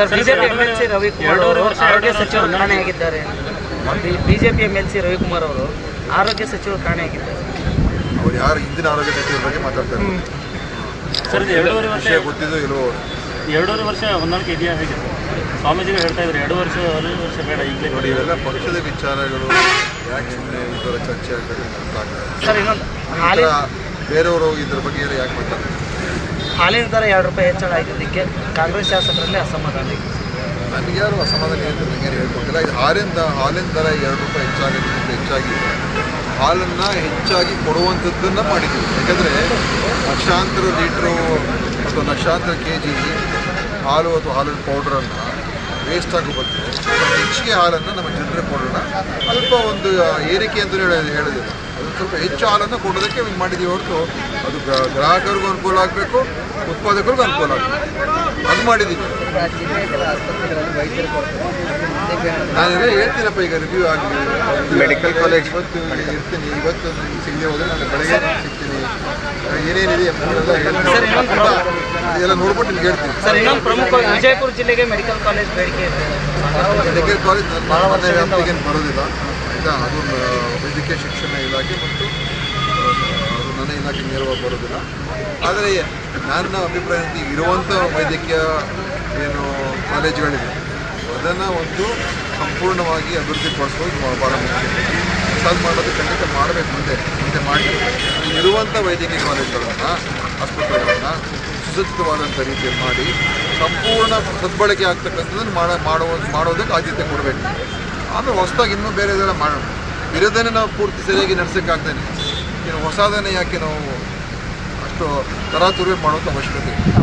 Sir BJP M L C Ravikumar ಅವರು ಆರೋಗ್ಯ ಸಚಿವರು ಕಾಣೆಯಾಗಿದ್ದಾರೆ BJP M L C Ravikumar ಅವರು ಆರೋಗ್ಯ ಸಚಿವರು ಕಾಣೆಯಾಗಿದ್ದಾರೆ ಅವ್ರು ಯಾರು ಹಿಂದಿನ ಆರೋಗ್ಯ ಸಚಿವರ ಬಗ್ಗೆ ಮಾತಾಡ್ತಾರೆ? ಸರ್ ಇದು ಎರಡೂವರೆ ವರ್ಷ ಗೊತ್ತಿದ್ದು ಇಲ್ಲೋ ಎರಡೂವರೆ ವರ್ಷ ಹೊಂದಾಣಿಕೆ ಇದೆಯಾ ಹೇಗೆ? ಸ್ವಾಮೀಜಿಗಳು ಹೇಳ್ತಾ ಇದ್ದಾರೆ ಎರಡು ವರ್ಷ ಹದಿನೈದು ವರ್ಷ ಬೇಡ ಈಗಲೇ ನೋಡಿ ಇವೆಲ್ಲ ಪಕ್ಷದ ವಿಚಾರಗಳು. ಯಾಕೆ ಸುಮ್ಮನೆ ಈ ಥರ ಚರ್ಚೆ ಆಗ್ತದೆ. ಸರ್ ಇನ್ನೊಂದು ಬೇರೆಯವರು ಇದ್ರ ಬಗ್ಗೆ ಯಾಕೆ ಮಾತಾಡ್ತಾರೆ? ಹಾಲಿನ ದರ ಎರಡು ರೂಪಾಯಿ ಹೆಚ್ಚಳ ಆಗಿದ್ದಕ್ಕೆ ಕಾಂಗ್ರೆಸ್ ಶಾಸಕರಲ್ಲಿ ಅಸಮಾಧಾನ ಇದೆ. ಅಸಮಾಧಾನ ಏನು ನನಗೆ ಯಾರು ಹೇಳ್ಕೊಟ್ಟಿಲ್ಲ. ಇದು ಹಾಲಿನ ಹಾಲಿನ ದರ ಎರಡು ರೂಪಾಯಿ ಹೆಚ್ಚಾಗೋದ್ರಿಂದ ಹೆಚ್ಚಾಗಿ ಹಾಲನ್ನು ಹೆಚ್ಚಾಗಿ ಕೊಡುವಂಥದ್ದನ್ನು ಮಾಡಿದ್ದೀವಿ. ಯಾಕಂದರೆ ಲಕ್ಷಾಂತರ ಲೀಟ್ರು ಅಥವಾ ಲಕ್ಷಾಂತರ ಕೆ ಜಿ ಹಾಲು ಅಥವಾ ಹಾಲಿನ ಪೌಡ್ರನ್ನು ವೇಸ್ಟ್ ಆಗೋ ಬದಲು ಹೆಚ್ಚಿಗೆ ಹಾಲನ್ನು ನಮ್ಮ ಜನರಿಗೆ ಕೊಡೋಣ. ಅಲ್ಪ ಒಂದು ಏರಿಕೆ ಅಂತಲೂ ಹೇಳಿ ಹೇಳಿದ್ರು ಅದು ಸ್ವಲ್ಪ ಹೆಚ್ಚು ಹಾಲನ್ನು ಕೊಡೋದಕ್ಕೆ ಹಿಂಗೆ ಮಾಡಿದ್ದೀವಿ ಹೊರತು ಅದು ಗ್ರಾ- ಗ್ರಾಹಕರಿಗೂ ಅನುಕೂಲ ಆಗಬೇಕು ಉತ್ಪಾದಕರಿಗೂ ಅನುಕೂಲ ಆಗಬೇಕು. ಅದು ಮಾಡಿದ್ದೀವಿ ನಾನೇ ಹೇಳ್ತೀನಪ್ಪ ಈಗ ರಿವ್ಯೂ ಆಗಲಿ ಮೆಡಿಕಲ್ ಕಾಲೇಜ್ ಇವತ್ತು ಇರ್ತೀನಿ ಇವತ್ತು ನನಗೆ ಸಿಗದೆ ಹೋದರೆ ನಾನು ಬೆಳಗ್ಗೆ ಸಿಗ್ತೀನಿ. ಏನೇನಿದೆ ಎಲ್ಲ ನೋಡ್ಬಿಟ್ಟು ನಿಮ್ಗೆ ಹೇಳ್ತೀನಿ. ಸರ್ ಇನ್ನೊಂದು ಪ್ರಮುಖವಾಗಿ ವಿಜಯಪುರ ಜಿಲ್ಲೆಗೆ ಮೆಡಿಕಲ್ ಕಾಲೇಜ್ ಬೇಡಿಕೆ ಇದೆ. ಮೆಡಿಕಲ್ ಕಾಲೇಜ್ ಬರೋದಿಲ್ಲ. ಆಯಿತಾ? ಅದು ಶಿಕ್ಷಣ ಇಲಾಖೆ ಮತ್ತು ಅದು ನನ್ನ ಇಲಾಖೆ ನೇರವಾಗಿ ಬರೋದಿಲ್ಲ. ಆದರೆ ನನ್ನ ಅಭಿಪ್ರಾಯ ಇರುವಂಥ ವೈದ್ಯಕೀಯ ಏನು ಕಾಲೇಜುಗಳಿವೆ ಅದನ್ನು ಒಂದು ಸಂಪೂರ್ಣವಾಗಿ ಅಭಿವೃದ್ಧಿಪಡಿಸೋದು ಭಾಳ ಮುಖ್ಯ. ಅದು ಮಾಡೋದು ಖಂಡಿತ ಮಾಡಬೇಕು, ಮುಂದೆ ಮುಂದೆ ಮಾಡಿ. ಇರುವಂಥ ವೈದ್ಯಕೀಯ ಕಾಲೇಜುಗಳನ್ನು, ಆಸ್ಪತ್ರೆಗಳನ್ನು ಸುಸಜ್ಜಿತವಾದಂಥ ರೀತಿಯಲ್ಲಿ ಮಾಡಿ, ಸಂಪೂರ್ಣ ಸದ್ಬಳಕೆ ಆಗ್ತಕ್ಕಂಥದ್ದನ್ನು ಮಾಡ, ಮಾಡುವ ಮಾಡೋದಕ್ಕೆ ಆದ್ಯತೆ ಕೊಡಬೇಕು. ಆಮೇಲೆ ಹೊಸದಾಗಿ ಇನ್ನೂ ಬೇರೆ ಇದೆಲ್ಲ ಮಾಡೋಣ. ಇರೋದನ್ನೇ ನಾವು ಪೂರ್ತಿ ಸರಿಯಾಗಿ ನಡೆಸೋಕ್ಕಾಗ್ದೇನೆ ಇನ್ನು ಹೊಸದನ್ನೇ ಯಾಕೆ ನಾವು ಅಷ್ಟು ತರಾತುರಿ ಮಾಡೋಂಥ ಅವಶ್ಯಕತೆ